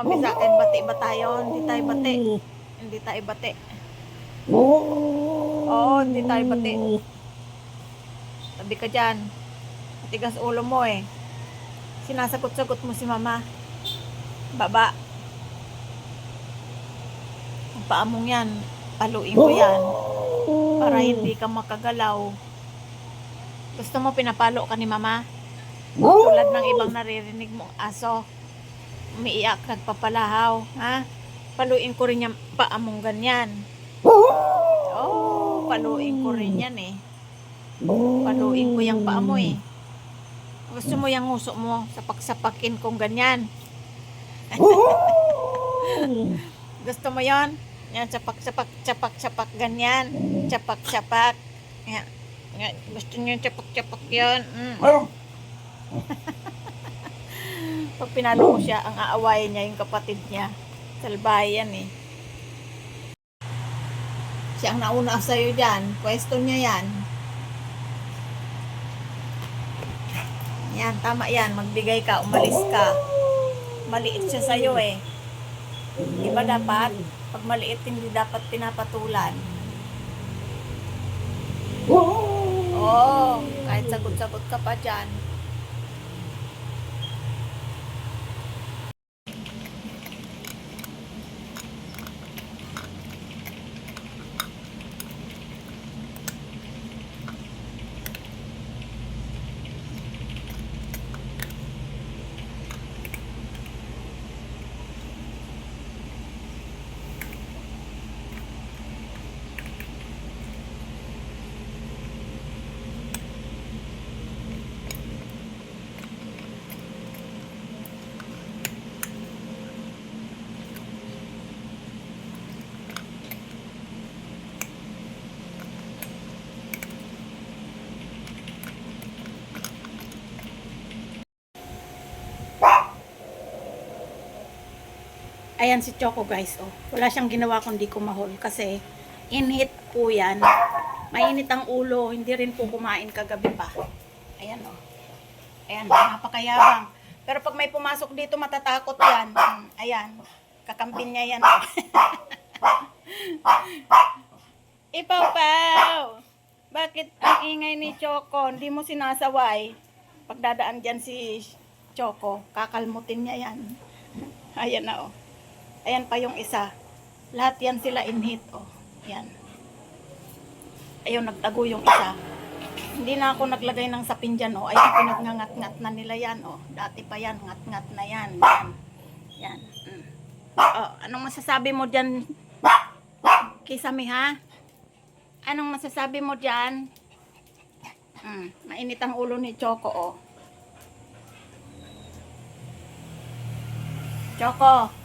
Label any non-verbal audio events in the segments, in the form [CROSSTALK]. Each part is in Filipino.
sumabi sa akin, bati ba tayo? Hindi tayo bati. Hindi tayo bati. Oo, hindi tayo bati. Tabi ka dyan. Matigas ulo mo eh. Sinasagot-sagot mo si mama. Baba. Ang paa mong yan, paluin ko yan. Para hindi ka makagalaw. Gusto mo pinapalo ka ni mama? Tulad ng ibang naririnig mong aso. Umiiyak, nagpapalahaw. Ha? Paluin ko rin yung paa mong ganyan. Oh, paluin ko rin yan eh. Paluin ko yung paa mo eh. Gusto mo yung nguso mo, sapak-sapakin kong ganyan. [LAUGHS] Gusto mo yon? Yan, sapak-sapak, sapak-sapak ganyan. Sapak-sapak. Yan. Yan. Gusto niyo yung sapak-sapak yan. Mm. [LAUGHS] Pag pinalo mo siya, ang aawayin niya yung kapatid niya. Salbahe yan eh. Siya ang nauna sa'yo dyan. Pwesto niya yan. Yan, tama yan. Magbigay ka, umalis ka. Maliit siya sa'yo eh. Di ba dapat? Pag maliit, hindi dapat pinapatulan. Oo, kahit sagot-sagot ka pa dyan. Ayan si Choco guys, oh. Wala siyang ginawa kundi kumahol kasi inhit po yan. Mainit ang ulo, hindi rin po kumain kagabi pa. Ayan oh. Ayan, napakayabang. Pero pag may pumasok dito, matatakot yan. Ayan, kakambin niya yan. [LAUGHS] oh. Ipaw-paw! Bakit ang ingay ni Choco? Hindi mo sinasaway. Pagdadaan dyan si Choco, kakalmutin niya yan. Ayan na oh. Ayan pa yung isa. Lahat yan sila inhit, oh. Yan. Ayun, nagtago yung isa. Hindi na ako naglagay ng sapin dyan, oh. Ayun, pinagngangat-ngat na nila yan, oh. Dati pa yan, ngat-ngat na yan. Yan. Yan. Mm. Oh, anong masasabi mo dyan, Kisame, ha? Anong masasabi mo dyan? Mm, mainit ang ulo ni Choco, oh. Choco.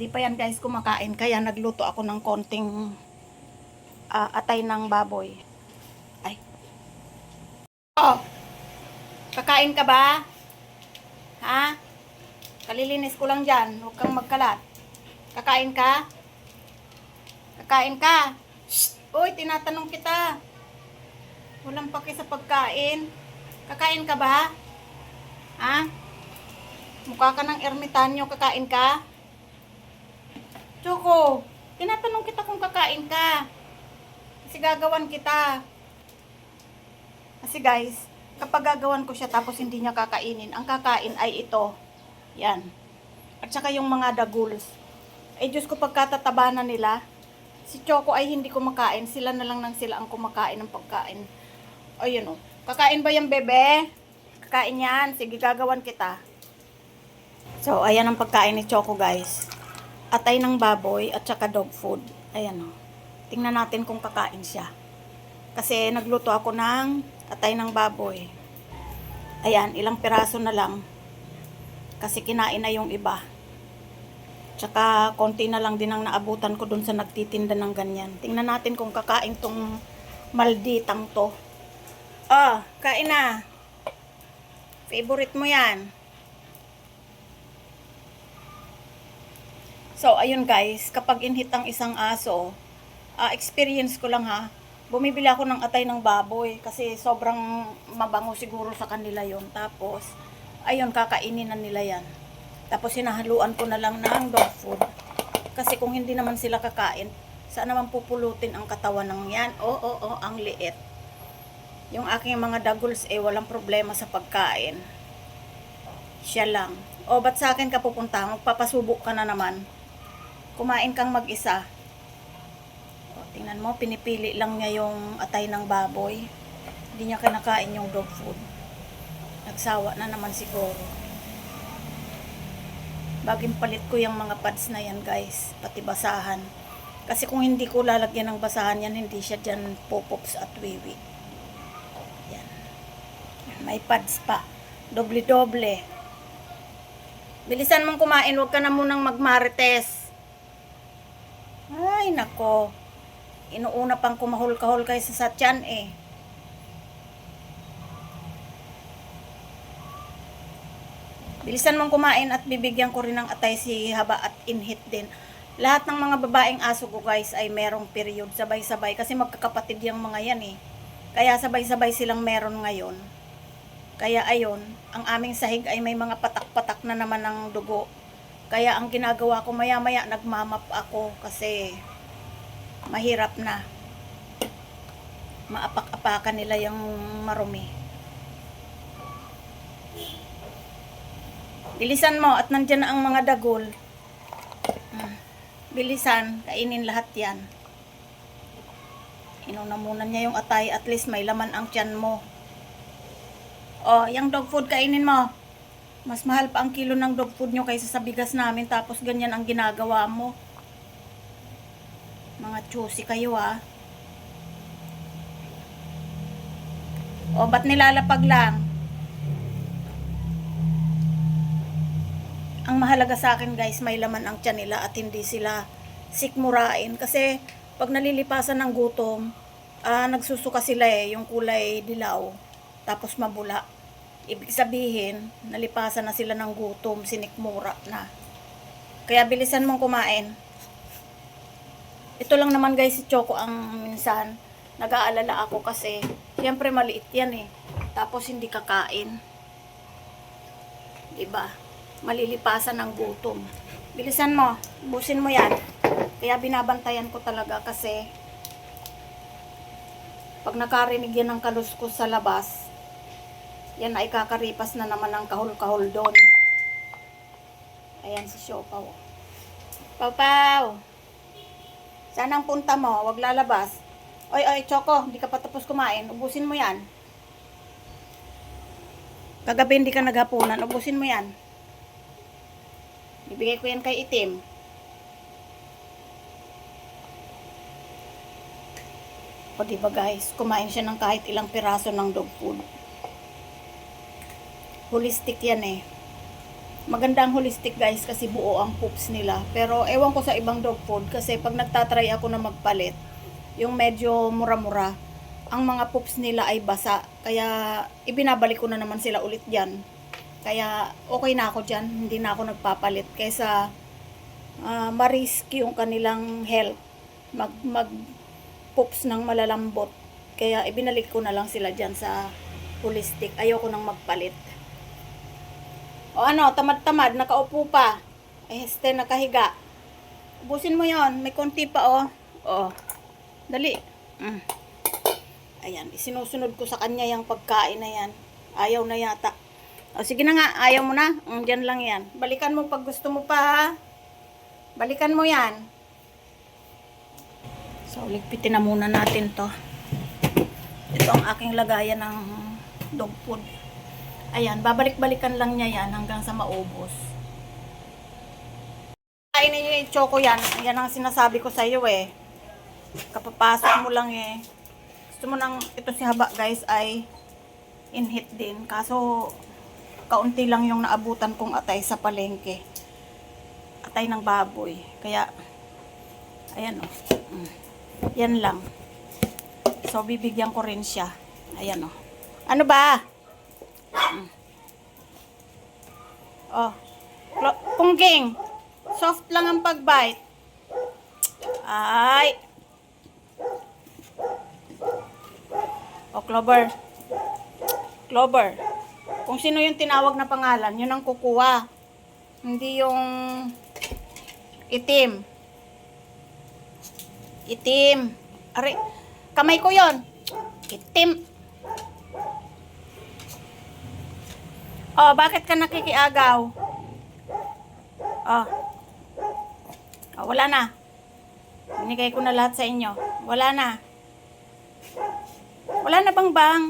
Di pa yan guys kumakain. Kaya nagluto ako ng konting ah, atay ng baboy. Ay. Oh. Kakain ka ba? Ha? Kalilinis ko lang dyan. Huwag kang magkalat. Kakain ka? Kakain ka? Shh! Uy, tinatanong kita. Walang paki sa pagkain. Kakain ka ba? Ha? Mukha ka ng ermitanyo. Kakain ka? Choco, tinatanong kita kung kakain ka. Kasi gagawan kita. Kasi guys, kapag gagawan ko siya tapos hindi niya kakainin, ang kakain ay ito. Yan. At saka yung mga daguls. Ay Diyos ko pagkatataba na nila, si Choco ay hindi kumakain. Sila na lang nang sila ang kumakain ng pagkain. Ayun o. Kakain ba yung bebe? Kakain yan. Sige, gagawan kita. So, ayan ang pagkain ni Choco guys atay ng baboy at saka dog food. Ayan o. Tingnan natin kung kakain siya. Kasi nagluto ako ng atay ng baboy. Ayan, ilang piraso na lang. Kasi kinain na yung iba. Tsaka konti na lang din ang naabutan ko dun sa nagtitinda ng ganyan. Tingnan natin kung kakain tong malditang to. Oh, kain na. Favorite mo yan. So, ayun guys, kapag inhit ang isang aso, ah, experience ko lang ha, bumibili ako ng atay ng baboy kasi sobrang mabango siguro sa kanila yon Tapos, ayun, kakainin na nila yan. Tapos hinahaluan ko na lang ng dog food. Kasi kung hindi naman sila kakain, saan naman pupulutin ang katawan ng yan? Oo, oo, oo, ang liit. Yung aking mga dagols eh walang problema sa pagkain. Siya lang. O ba't sa akin ka pupunta? Magpapasubok ka na naman. Kumain kang mag-isa. Tingnan mo, pinipili lang niya yung atay ng baboy. Hindi niya kinakain yung dog food. Nagsawa na naman siguro. Baging palit ko yung mga pads na yan guys. Pati basahan. Kasi kung hindi ko lalagyan ng basahan yan, hindi siya dyan popops at wiwi. Yan. May pads pa. Doble-doble. Bilisan mong kumain, huwag ka na munang magmarites. Nako. Inuuna pang kumahol-kahol kaysa sa tiyan eh. Bilisan mong kumain at bibigyan ko rin ng atay si Haba at Inhit din. Lahat ng mga babaeng aso ko guys ay merong period sabay-sabay kasi magkakapatid yung mga yan eh. Kaya sabay-sabay silang meron ngayon. Kaya ayon, ang aming sahig ay may mga patak-patak na naman ng dugo. Kaya ang ginagawa ko maya-maya nagmamap ako kasi mahirap na. Maapak-apakan nila yung marumi. Bilisan mo at nandyan na ang mga dagol. Mm. Bilisan, kainin lahat yan. Inuna muna niya yung atay, at least may laman ang tiyan mo. Oh, yung dog food kainin mo. Mas mahal pa ang kilo ng dog food nyo kaysa sa bigas namin, tapos ganyan ang ginagawa mo. Mga choosy kayo ah. O, ba't nilalapag lang? ang mahalaga sa akin guys, may laman ang tiyan nila at hindi sila sikmurain. Kasi pag nalilipasan ng gutom, ah, nagsusuka sila eh, yung kulay dilaw, tapos mabula. Ibig sabihin, nalipasan na sila ng gutom, sinikmura na. Kaya bilisan mong kumain. Ito lang naman guys si Choco ang minsan nag-aalala ako kasi siyempre maliit yan eh. Tapos hindi kakain. 'Di ba? malilipasan ng gutom. Bilisan mo, busin mo yan. Kaya binabantayan ko talaga kasi pag nakarinig yan ng kaluskos sa labas, yan ay kakaripas na naman ng kahul-kahul doon. Ayan si Siopaw. Pau Saan ang punta mo? Huwag lalabas. Oy, oy, Choco, hindi ka pa tapos kumain. Ubusin mo yan. Kagabi hindi ka naghapunan. Ubusin mo yan. Ibigay ko yan kay itim. O diba guys, kumain siya ng kahit ilang piraso ng dog food. Holistic yan eh. Maganda ang holistic guys kasi buo ang poops nila. Pero ewan ko sa ibang dog food kasi pag nagtatry ako na magpalit, yung medyo mura-mura, ang mga poops nila ay basa. Kaya ibinabalik ko na naman sila ulit dyan. Kaya okay na ako dyan, hindi na ako nagpapalit. Kaysa uh, marisk yung kanilang health, mag, mag poops ng malalambot. Kaya ibinalik ko na lang sila dyan sa holistic. Ayoko nang magpalit. O ano, tamad-tamad, nakaupo pa. Eh, este, nakahiga. Ubusin mo yon may konti pa oh. Oh, dali. Mm. Ayan, isinusunod ko sa kanya yung pagkain na yan. Ayaw na yata. O, sige na nga, ayaw mo na. Mm, dyan lang yan. Balikan mo pag gusto mo pa, ha? Balikan mo yan. So, ligpitin na muna natin to. Ito ang aking lagayan ng dog food. Ayan, babalik-balikan lang niya yan hanggang sa maubos. Kainin niyo yung choco yan. Yan ang sinasabi ko sa iyo eh. Kapapasok mo lang eh. Gusto mo nang, ito si haba guys ay in-hit din. Kaso, kaunti lang yung naabutan kong atay sa palengke. Atay ng baboy. Kaya, ayan. Oh. Yan lang. So, bibigyan ko rin siya. Ayan. Oh. Ano ba? Mm. Oh. Pungging. Soft lang ang pagbite. Ay. Oh, Clover. Clover. Kung sino yung tinawag na pangalan, yun ang kukuha. Hindi yung itim. Itim. Ari, kamay ko yon. Itim. Oh, bakit ka nakikiagaw? Oh. oh wala na. Binigay ko na lahat sa inyo. Wala na. Wala na bang bang?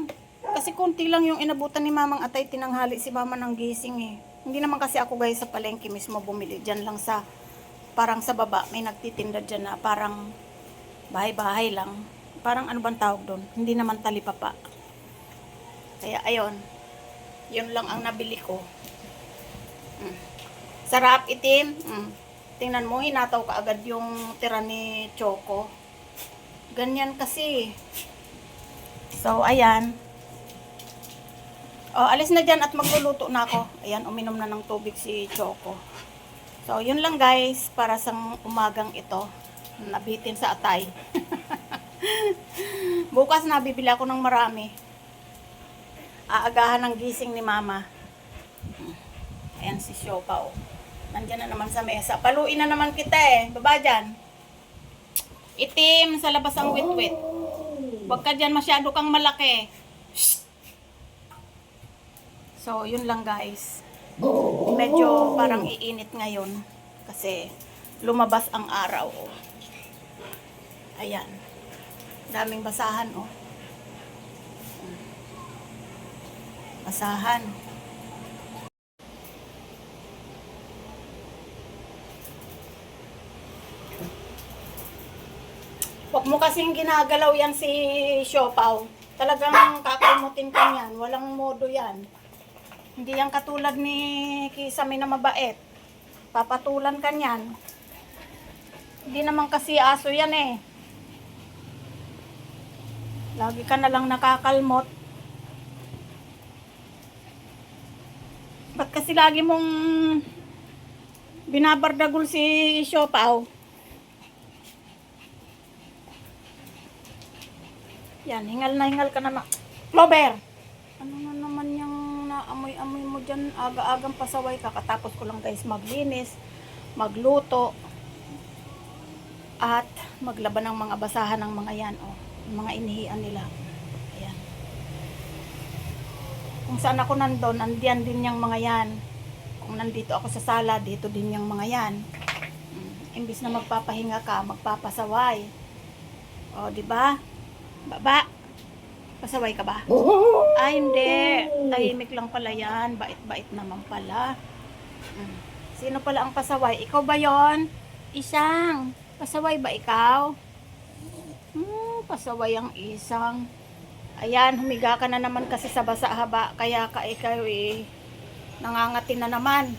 Kasi konti lang yung inabutan ni Mamang Atay tinanghali si Mama ng gising eh. Hindi naman kasi ako guys sa palengke mismo bumili. Diyan lang sa, parang sa baba, may nagtitinda dyan na parang bahay-bahay lang. Parang ano bang tawag doon? Hindi naman talipapa. Kaya ayon, yun lang ang nabili ko. Mm. Sarap itim. Mm. Tingnan mo, hinataw ka agad yung tira ni Choco. Ganyan kasi. So, ayan. Oh, alis na dyan at magluluto na ako. Ayan, uminom na ng tubig si Choco. So, yun lang guys, para sa umagang ito. Nabitin sa atay. [LAUGHS] Bukas na, bibili ako ng marami. Aagahan ng gising ni Mama. Ayan si Siopa, oh. Nandiyan na naman sa mesa. Paluin na naman kita eh. Baba dyan. Itim sa labas ang wit-wit. Huwag ka dyan masyado kang malaki. Shh. So, yun lang guys. Medyo parang iinit ngayon. Kasi lumabas ang araw. Oh. Ayan. Daming basahan oh. Basahan. Huwag mo kasing ginagalaw yan si Siopaw. Talagang kakalimutin ka yan. Walang modo yan. Hindi yan katulad ni Kisame na mabait. Papatulan ka yan. Hindi naman kasi aso yan eh. Lagi ka na lang nakakalmot. Ba't kasi lagi mong binabardagol si Siopaw? Yan, hingal na hingal ka naman. Clover! Ano na naman yung naamoy-amoy mo dyan? Aga-agang pasaway ka. Katapos ko lang guys maglinis, magluto, at maglaban ng mga basahan ng mga yan. Oh, mga inihian nila. Ayan. Kung saan ako nandun, nandiyan din yung mga yan. Kung nandito ako sa sala, dito din yung mga yan. Mm. Imbis na magpapahinga ka, magpapasaway. O, di ba? Baba. Pasaway ka ba? Ay, hindi. Tahimik lang pala yan. Bait-bait naman pala. Mm. Sino pala ang pasaway? Ikaw ba yon? Isang. Pasaway ba ikaw? Hmm, pasaway ang isang. Ayan, humiga ka na naman kasi sa basa haba. Kaya ka ikaw eh, nangangatin na naman.